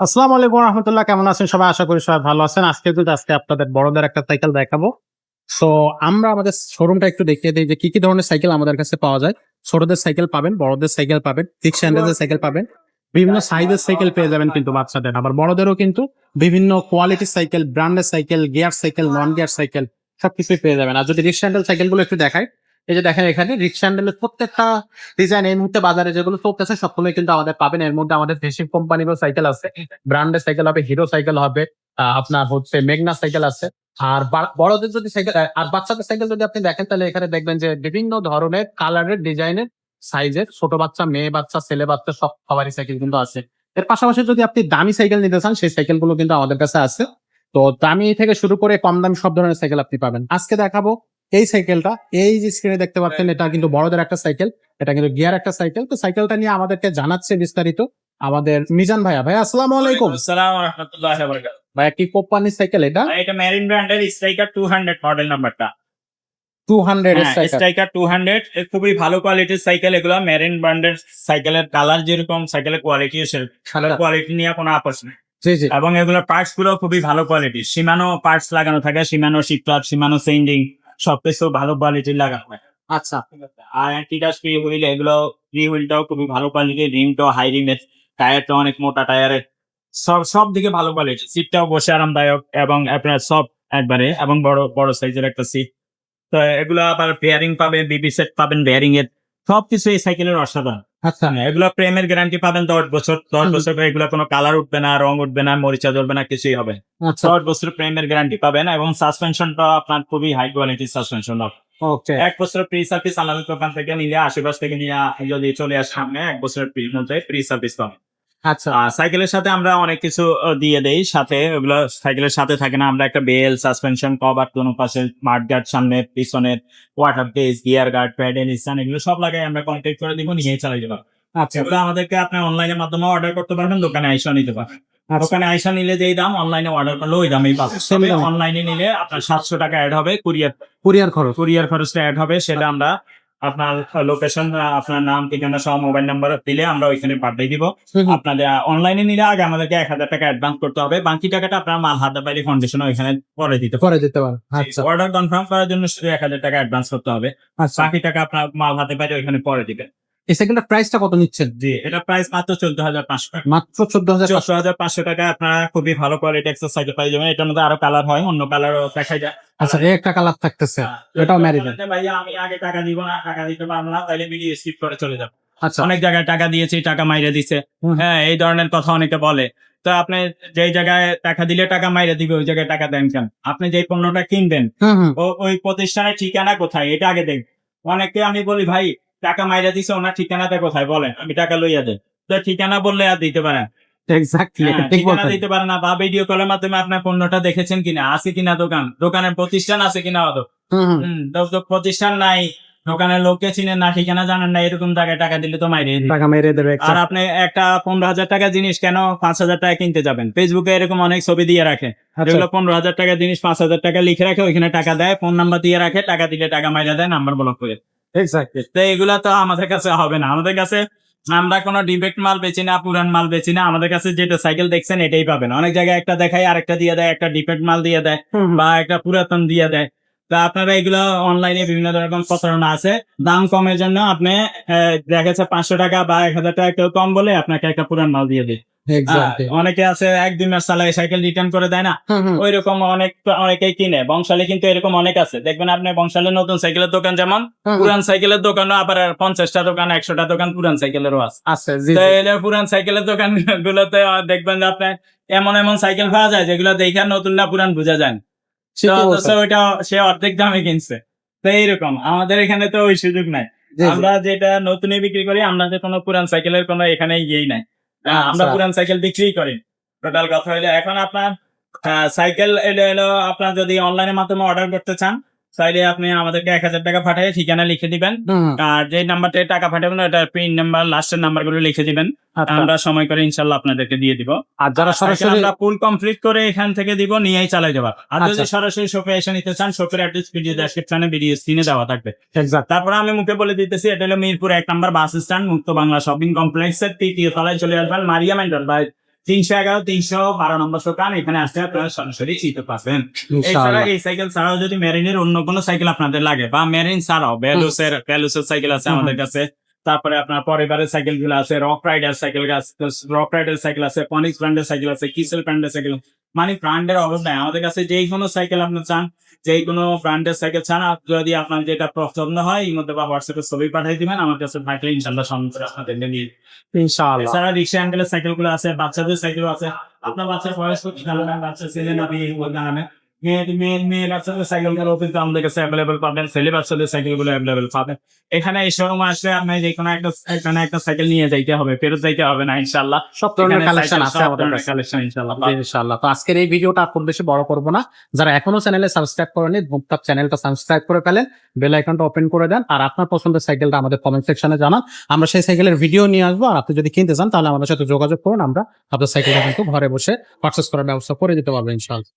আসসালামু আলাইকুম রহমতুল্লাহ, কেমন আছেন সবাই? আশা করি সবাই ভালো আছেন। আজকে কিন্তু আজকে আপনাদের বড়দের একটা সাইকেল দেখাবো। সো আমরা আমাদের শোরুমটা একটু দেখিয়ে দিই যে কি কি ধরনের সাইকেল আমাদের কাছে পাওয়া যায়। ছোটদের সাইকেল পাবেন, বড়দের সাইকেল পাবেন সিক্স হ্যান্ডেলের সাইকেল পাবেন। বিভিন্ন সাইজের সাইকেল পেয়ে যাবেন কিন্তু বাচ্চাদের। আবার বড়দেরও কিন্তু বিভিন্ন কোয়ালিটির সাইকেল ব্র্যান্ডের cycle gear cycle non gear cycle সবকিছুই পেয়ে যাবেন। আর যদি রিক্স হ্যান্ডেল সাইকেলগুলো একটু দেখায় এই যে দেখেন এখানে রিক্সা হ্যান্ডেলের প্রত্যেকটা ডিজাইন এই মুহূর্তে বাজারে যেগুলো চলতেছে, সবগুলোই কিন্তু আমাদের পাবেন। এর মধ্যে আমাদের দেশি কোম্পানিরও সাইকেল আছে ব্র্যান্ডের সাইকেল হবে হিরো সাইকেল হবে আপনার হচ্ছে মেঘনা সাইকেল আছে। আর বড়দের যদি সাইকেল আর বাচ্চাদের সাইকেল যদি আপনি দেখেন, তাহলে এখানে দেখবেন যে বিভিন্ন ধরনের কালারের ডিজাইনের সাইজের ছোট বাচ্চা, মেয়ে বাচ্চা, ছেলে বাচ্চা, সব সবারই সাইকেল কিন্তু আছে। এর পাশাপাশি যদি আপনি দামি সাইকেল নিতে চান, সেই সাইকেলগুলো কিন্তু আমাদের কাছে আছে। তো দামি থেকে শুরু করে কম দামি সব ধরনের সাইকেল আপনি পাবেন। আজকে দেখাবো এই সাইকেলটা এই যে স্ক্রিনে দেখতে পাচ্ছেন এটা কিন্তু বড়দের একটা সাইকেল এটা কিন্তু গিয়ার একটা সাইকেল তো সাইকেলটা নিয়ে আমাদেরকে জানাচ্ছে বিস্তারিত আমাদের মিজান ভাইয়া। ভাই আসসালামু আলাইকুম। আসসালাম রহমতুল্লাহ বরকাত ভাই কি কোম্পানির সাইকেল এটা? এটা মেরিন ব্র্যান্ডের স্ট্রাইকার টু হান্ড্রেড মডেল নাম্বারটা two hundred striker two hundred খুবই ভালো কোয়ালিটির সাইকেল এগুলো মেরিন ব্র্যান্ডের সাইকেলের কালার যেরকম সাইকেলের কোয়ালিটি কোয়ালিটি নিয়ে কোনো আপোষ নেই। এবং এগুলোর পার্টসগুলো খুবই ভালো কোয়ালিটি সীমানো পার্টস লাগানো থাকে সীমানো শিপটার সীমানো সেন্ডিং সবকিছু ভালো কোয়ালিটি লাগানো হয়। আচ্ছা। আর অ্যান্টিটাস ফ্রি হুইল এগুলো ফ্রি হুইলটাও খুবই ভালো কোয়ালিটির রিমটাও হাই রিমের টায়ারটা অনেক মোটা টায়ারের সব সব দিকে ভালো কোয়ালিটি সিটটাও বসে আরামদায়ক এবং আপনার সব একবারে এবং বড় বড় সাইজের একটা সিট তো এগুলো আবার পেয়ারিং পাবেন বিবি সেট পাবেন বেয়ারিং এর। সবকিছু এই সাইকেলের অসাধারণ। আচ্ছা। এগুলো প্রেমের গ্যারান্টি পাবেন দশ বছর দশ বছর এগুলো কোনো কালার উঠবে না রং উঠবে না মরিচা জ্বলবে না কিছুই হবে। আচ্ছা। দশ বছর প্রেমের গ্যারান্টি পাবেন এবং সাসপেনশনটা আপনার খুবই হাই কোয়ালিটির সাসপেনশন এক বছর প্রি সার্ভিস আলাদা দোকান থেকে নিলে আশেপাশ থেকে নিয়ে যদি চলে আসে সামনে এক বছরের প্রি মধ্যে প্রি সার্ভিস পাবেন। আচ্ছা সাইকেলের সাথে আমরা অনেক কিছু দিয়ে দেই। সাথে ওগুলো সাইকেলের সাথে থাকে না আমরা একটা বেল সাসপেনশন কভার কোনো পাশে স্মার্ট গার্ড সামনে পিছনের water base gear guard pad এনিসান এগুলো সব লাগাই আমরা কন্ট্যাক্ট করে দিব নিয়ে চালাই দেবো। আচ্ছা এগুলো আমাদেরকে আপনি অনলাইনের মাধ্যমে অর্ডার করতে পারবেন দোকানে আইসা নিতে পারবেন। আচ্ছা। দোকানে আইসা নিলে যেই দাম অনলাইনে অর্ডার করলে ওই দামেই পাবেন। অনলাইনে নিলে আপনার সাতশো টাকা অ্যাড হবে কুরিয়ার কুরিয়ার খরচ। কুরিয়ার খরচটা অ্যাড হবে সেটা আমরা আপনার লোকেশন আপনার নাম ঠিকানা সহ মোবাইল নাম্বার দিলে আমরা ওইখানে পাঠিয়ে দিব। আপনাদের অনলাইনে নিলে আগে আমাদেরকে এক হাজার টাকা অ্যাডভান্স করতে হবে। বাকি টাকাটা আপনার মাল হাতে পাইলে ফাউন্ডেশন ওইখানে পরে দিতে করে দিতে পারে আচ্ছা। অর্ডার কনফার্ম করার জন্য শুধু এক হাজার টাকা অ্যাডভান্স করতে হবে। আচ্ছা। বাকি টাকা আপনার মাল হাতে পাইলে ওইখানে পরে দিবেন। এই প্রাইসটা কত নিচ্ছেন? জি এটা প্রাইস মাত্র চোদ্দ হাজার পাঁচশো টাকা। মাত্র চোদ্দ হাজার চোদ্দ হাজার পাঁচশো টাকা আপনারা খুবই ভালো কোয়ালিটি এক্সারসাইজ যাবেন। এটার মধ্যে আরও কালার হয় অন্য কালারও দেখা যায়। আচ্ছা একটা কালার থাকতেছে। এটাও ম্যারিডেন ভাইয়া আমি আগে টাকা দিব না টাকা দিতে পারব না তাইলে ভিডিও স্কিপ করে চলে যাব। আচ্ছা। অনেক জায়গায় টাকা দিয়েছি টাকা মাইরে দিছে। হ্যাঁ এই ধরনের কথা অনেকে বলে। তো আপনি যেই জায়গায় টাকা দিলে টাকা মাইরে দিবে ওই জায়গায় টাকা দেন কেন? আপনি যে পণ্যটা কিনবেন ওই প্রতিষ্ঠানের ঠিকানা কোথায়? এটা আগে দেখবেন অনেকে আমি বলি ভাই টাকা মাইরে দিছে ওনার ঠিকানাটা কোথায়? বলেন আমি টাকা লইয়া দেন তো ঠিকানা বললে আর দিতে পারে হ্যাঁ, ঠিকানা দিতে পারে না বা ভিডিও কলের মাধ্যমে আপনার পণ্যটা দেখেছেন কিনা আছে কিনা দোকান? দোকানের প্রতিষ্ঠান আছে কিনা অত? প্রতিষ্ঠান নাই দোকানের লোককে চিনেন না ঠিকানা জানেন না এরকম জায়গায় টাকা দিলে তো মাইরে টাকা মেরে দেবে আর আপনি একটা পনেরো হাজার টাকা জিনিস কেন পাঁচ হাজার টাকা কিনতে যাবেন? ফেসবুকে এরকম অনেক ছবি দিয়ে রাখে। আচ্ছা। যেগুলো পনেরো হাজার টাকা জিনিস পাঁচ হাজার টাকা লিখে রাখে ওইখানে টাকা দেয় ফোন নাম্বার দিয়ে রাখে টাকা দিলে টাকা মাইরা দেয় নাম্বার ব্লক করে। এক্স্যাক্টলি তো এগুলা তো আমাদের কাছে হবে না। আমাদের কাছে আমরা কোনো ডিফেক্ট মাল বেচি না পুরান মাল বেচি না। আমাদের কাছে যেটা সাইকেল দেখছেন এটাই পাবেন। অনেক জায়গায় একটা দেখায় আরেকটা দিয়ে দেয় একটা ডিফেক্ট মাল দিয়ে দেয় বা একটা পুরাতন দিয়ে দেয়। তা আপনারা এগুলো অনলাইনে বিভিন্ন রকম প্রতারণা আছে। দাম কমের জন্য আপনি দেখা যাচ্ছে পাঁচশো টাকা বা এক হাজার টাকা কেউ কম বলে আপনাকে একটা পুরান মাল দিয়ে দিই এক্স্যাক্টলি অনেকে আছে এক দুই মাস চালায় সাইকেল রিটার্ন করে দেয় না? ওই রকম অনেক অনেকেই কিনে। বংশালে কিন্তু এরকম অনেক আছে। দেখবেন আপনি বংশালে নতুন সাইকেলের দোকান যেমন পুরান সাইকেলের দোকানও আবার পঞ্চাশটা দোকান একশোটা দোকান পুরান সাইকেলেরও আছে। পুরান সাইকেলের দোকান গুলোতে দেখবেন যে আপনার এমন এমন সাইকেল পাওয়া যায় যেগুলো দেখে নতুন না পুরান বোঝা যায়। ওইটা সে অর্ধেক দামে কিনছে। তো এইরকম আমাদের এখানে তো ওই সুযোগ নাই। আমরা যেটা নতুনই বিক্রি করি আমরা যে কোনো পুরান সাইকেলের কোনো এখানে ইয়েই নাই। আমরা আচ্ছা। পুরান সাইকেল বিক্রি করি টোটাল কথা হইল এখন আপনার সাইকেল এলো এলো আপনার যদি অনলাইনের মাধ্যমে অর্ডার করতে চান তাইলে আপনি আমাদেরকে এক হাজার টাকা পাঠিয়ে ঠিকানা লিখে দিবেন। আর যে নাম্বারটা টাকা পাঠাবেন ওটা পিন নাম্বার লাস্টের নাম্বারগুলো লিখে দিবেন। আচ্ছা। আমরা সময় করে ইনশাল্লাহ আপনাদেরকে দিয়ে দিব। আর যারা সরাসরি আমরা ফুল কমপ্লিট করে এখান থেকে দিব নিয়েই চালাই দেবা। আর যদি আচ্ছা। সরাসরি শপে এসে নিতে চান শপের অ্যাড্রেস ভিডিও ডেসক্রিপশনে ভিডিও স্ক্রিনে দেওয়া থাকবে। তারপরে আমি মুখে বলে দিতেছি এটা হলো মিরপুর এক নাম্বার বাস স্ট্যান্ড মুক্ত বাংলা শপিং কমপ্লেক্সের তৃতীয় তলায় চলে আসবেন মারিয়া মেন্টর বা তিনশো এগারো তিনশো বারো নম্বর দোকান এখানে আসলে আপনারা সরাসরি চিত পারবেন। এছাড়া এই সাইকেল ছাড়াও যদি মেরিনের অন্য কোনো সাইকেল আপনাদের লাগে বা মেরিন ছাড়াও ভ্যালুসের ভ্যালুসের সাইকেল আছে আমাদের কাছে। তারপরে আপনার পরিবারের সাইকেলগুলো আছে রক রাইডার সাইকেল আছে রক রাইডার সাইকেল আছে পনিক্স ব্র্যান্ডের সাইকেল আছে কিসেল ব্র্যান্ডের সাইকেল মানে ব্র্যান্ডের অভাব নাই। আমাদের কাছে যেই কোনো সাইকেল আপনি চান যেই কোনো ব্র্যান্ডের সাইকেল চান যদি আপনার যেটা পছন্দ হয় এই মধ্যে বা হোয়াটসঅ্যাপে ছবি পাঠিয়ে দিবেন আমার কাছে থাকলে ইনশাল্লাহ সম্মান করে আপনাদের নিয়ে ইনশাআল্লাহ। এছাড়া রিক্সা অ্যাঙ্গেলের সাইকেলগুলো আছে বাচ্চাদের সাইকেল আছে আপনার বাচ্চার বয়স খুব ভালো না বাচ্চা ছেলে না মেয়ে জানে মেয়ে মেয়ে মেয়ে বাচ্চাদের সাইকেলগুলো কিন্তু আমাদের কাছে অ্যাভেলেবল পাবেন। ছেলে বাচ্চাদের সাইকেলগুলো অ্যাভেলেবল পাবেন। এখানে এই শোরুম আসলে আপনি যে কোনো একটা একটা সাইকেল নিয়ে যাইতে হবে ফেরত যাইতে হবে না ইনশাল্লাহ সব ধরনের কালেকশন আছে কালেকশন ইনশাল্লাহ জি, তো আজকের এই ভিডিওটা খুব বেশি বড় করব না। যারা এখনও চ্যানেলে সাবস্ক্রাইব করেনি চ্যানেলটা সাবস্ক্রাইব করে ফেলেন বেল আইকনটা ওপেন করে দেন আর আপনার পছন্দের সাইকেলটা আমাদের কমেন্ট সেকশনে জানান। আমরা সেই সাইকেলের ভিডিও নিয়ে আসব আর আপনি যদি কিনতে চান তাহলে আমাদের সাথে যোগাযোগ করুন। আমরা আপনার সাইকেলটা কিন্তু ঘরে বসে পারচেস করার ব্যবস্থা করে দিতে পারব ইনশাআল্লাহ।